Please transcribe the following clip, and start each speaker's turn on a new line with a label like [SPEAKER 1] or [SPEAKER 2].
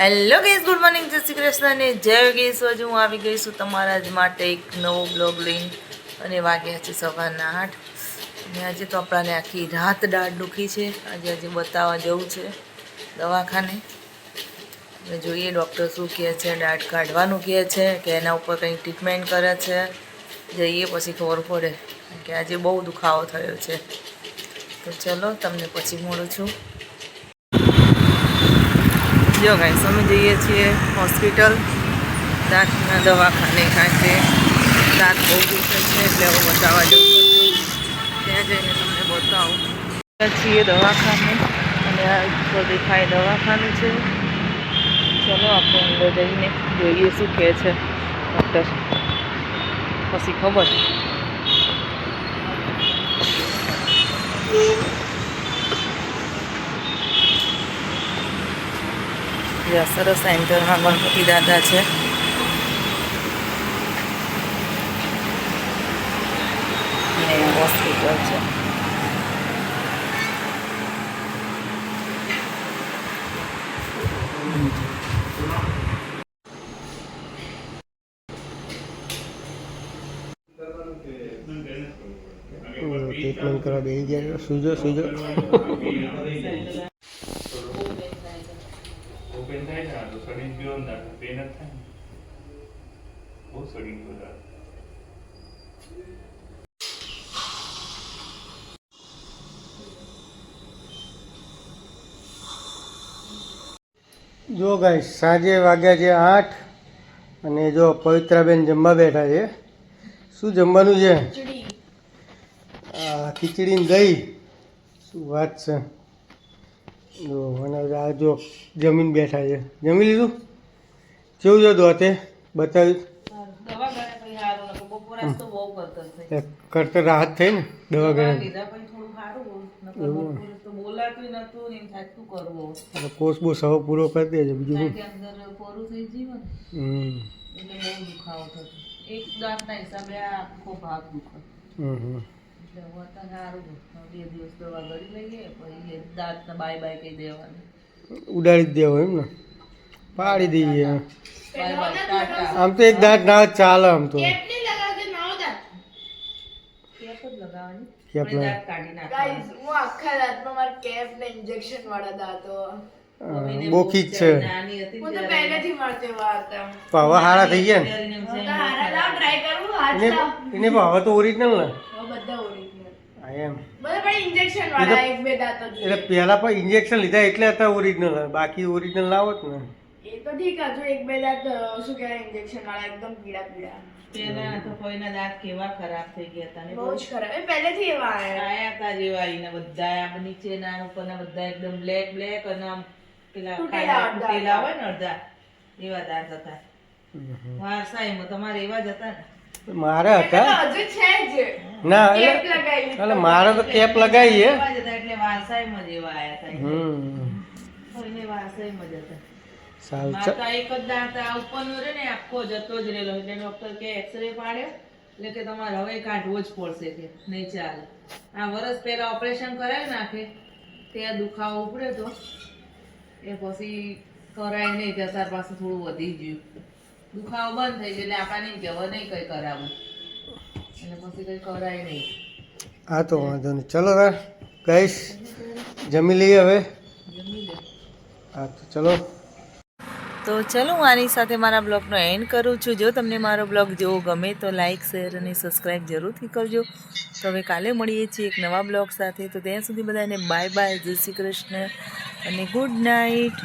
[SPEAKER 1] Hello gas good morning જય શ્રી કૃષ્ણ અને જય ગેસ હજુ હું આવી ગઈ છું તમારા જ માટે એક નવો બ્લોગ લઈને. અને વાગ્યા છે સવારના આઠ. અને આજે તો આપણાને આખી રાત દાઢ દુખી છે. આજે આજે બતાવવા જવું છે દવાખાને. અને જોઈએ ડૉક્ટર શું કહે છે, દાઢ કાઢવાનું કહે છે, કે એના ઉપર કંઈ ટ્રીટમેન્ટ કરે છે. જઈએ પછી ખબર પડે. કે આજે બહુ દુખાવો થયો છે. તો ચલો, તમને પછી મળું છું. જો ગાઈસ અમે જઈએ છીએ હોસ્પિટલ દાંતના દવાખાને કારણ કે દાંત બહુ દુખે છે, એટલે હું બતાવવા જવું ત્યાં જઈને તમને બતાવું. છીએ દવાખાને, અને આ તો દેખાય દવાખાનું છે. ચલો, આપણે અંદર જઈને જોઈએ શું કહે છે ડૉક્ટર પછી ખબર. જ્યાં સરસ સેન્ટરમાં ગણપતિ દાદા છે અને હોસ્પિટલ છે
[SPEAKER 2] ટ્રીટમેન્ટ કરવા બેસી ગયા સુજો સુજો
[SPEAKER 3] ઓપન થાય ને આ તો સડી ગયો ને થાય બહુ સડી ગયો દાંત.
[SPEAKER 2] જો ગાઈ સાંજે વાગ્યા છે આઠ અને જો પવિત્રાબેન જમવા બેઠા છે. શું જમવાનું છે? આ ખીચડી ને દહીં. શું વાત છે? અને આ જો જમીન બેઠા છે. જમી લીધું? કેવું જો દોતે? બતાવ્યું કરતા રાહત થઈ ને દવા એટલે કોર્સ બહુ સવો પૂરો કરી દેજો બીજું
[SPEAKER 1] ગયું
[SPEAKER 2] હમ.
[SPEAKER 1] એક દાંતના હિસાબે આખો ભાગ દુખે.
[SPEAKER 2] હમ હમ.
[SPEAKER 1] એટલે હવે સારું બે દિવસ દવા ગળી લઈએ પછી દાંતને બાય બાય કહી દેવાની.
[SPEAKER 2] ઉડાડી જ દેવો એમ ને? પાડી દઈએ આમ તો એક દાંત ના ચાલે આમ તો.
[SPEAKER 1] કેપ જ
[SPEAKER 2] છે. હવે હારા થઈ ગયા ને? એને હવે તો ઓરિજિનલ ને
[SPEAKER 4] હવે બધા ઓરિજિનલ
[SPEAKER 2] હા એમ
[SPEAKER 4] ઇન્જેક્શન વાળા એક બે દાંતો
[SPEAKER 2] એટલે પહેલા પણ ઇન્જેક્શન લીધા એટલે હતા ઓરિજિનલ બાકી ઓરિજિનલ લાવો જ ને.
[SPEAKER 4] એ તો ઠીક હતું એક બે દાંત શું કહેવાય ઇન્જેક્શન વાળા એકદમ પીડા પીડા
[SPEAKER 1] પેલા તો કોઈના દાંત કેવા ખરાબ થઈ ગયા હતા ને
[SPEAKER 4] બહુ જ ખરાબ. એ પહેલેથી એવા આયા
[SPEAKER 1] હતા જેવા આઈને બધા આમ નીચેના ઉપરના બધા એકદમ બ્લેક બ્લેક અને આમ પેલા
[SPEAKER 4] તૂટેલા.
[SPEAKER 1] હોય ને અડધા એવા દાંત હતા. વારસાઈમાં તમારે એવા જ હતા ને?
[SPEAKER 2] મારે હતા.
[SPEAKER 4] હજુ છે જ.
[SPEAKER 2] ના એટલે મારે તો કેપ લગાવી હે
[SPEAKER 1] એટલે વારસાઈમાં જ એવા આયા હતા.
[SPEAKER 2] હમ.
[SPEAKER 1] કોઈને વારસાઈમાં જ હતા.
[SPEAKER 2] સારું
[SPEAKER 1] મારે
[SPEAKER 2] ચ-
[SPEAKER 1] તો એક જ દાંત આ ઉપરનો રે ને આખો જતો જ રહેલો. એટલે ડોક્ટર કે એક્સરે પાડ્યો એટલે કે તમારે હવે કાઢવો જ પડશે કે નહીં ચાલે. આ વર્ષ પહેલા ઓપરેશન કરાવી નાખે ત્યાં દુખાવો ઉપડ્યો તો. એ પછી કરાય નહીં ત્યાં પાસે થોડું વધી ગયું. દુખાવો બંધ થઈ ગયો એટલે આપણને એમ કે હવે નહીં કંઈ કરાવું. એટલે પછી કંઈ કરાય નહીં.
[SPEAKER 2] હા તો વાંધો નહીં. ચલો તાર કહીશ જમી લઈએ હવે. હા તો ચલો.
[SPEAKER 1] તો ચલો હું આની સાથે મારા બ્લોગનો એન્ડ કરું છું. જો તમને મારો બ્લોગ જોવો ગમે તો લાઇક શેર અને સબસ્ક્રાઈબ જરૂરથી કરજો. તો હવે કાલે મળીએ છીએ એક નવા બ્લોગ સાથે. તો ત્યાં સુધી બધાને બાય બાય જય શ્રી કૃષ્ણ અને ગુડ નાઇટ.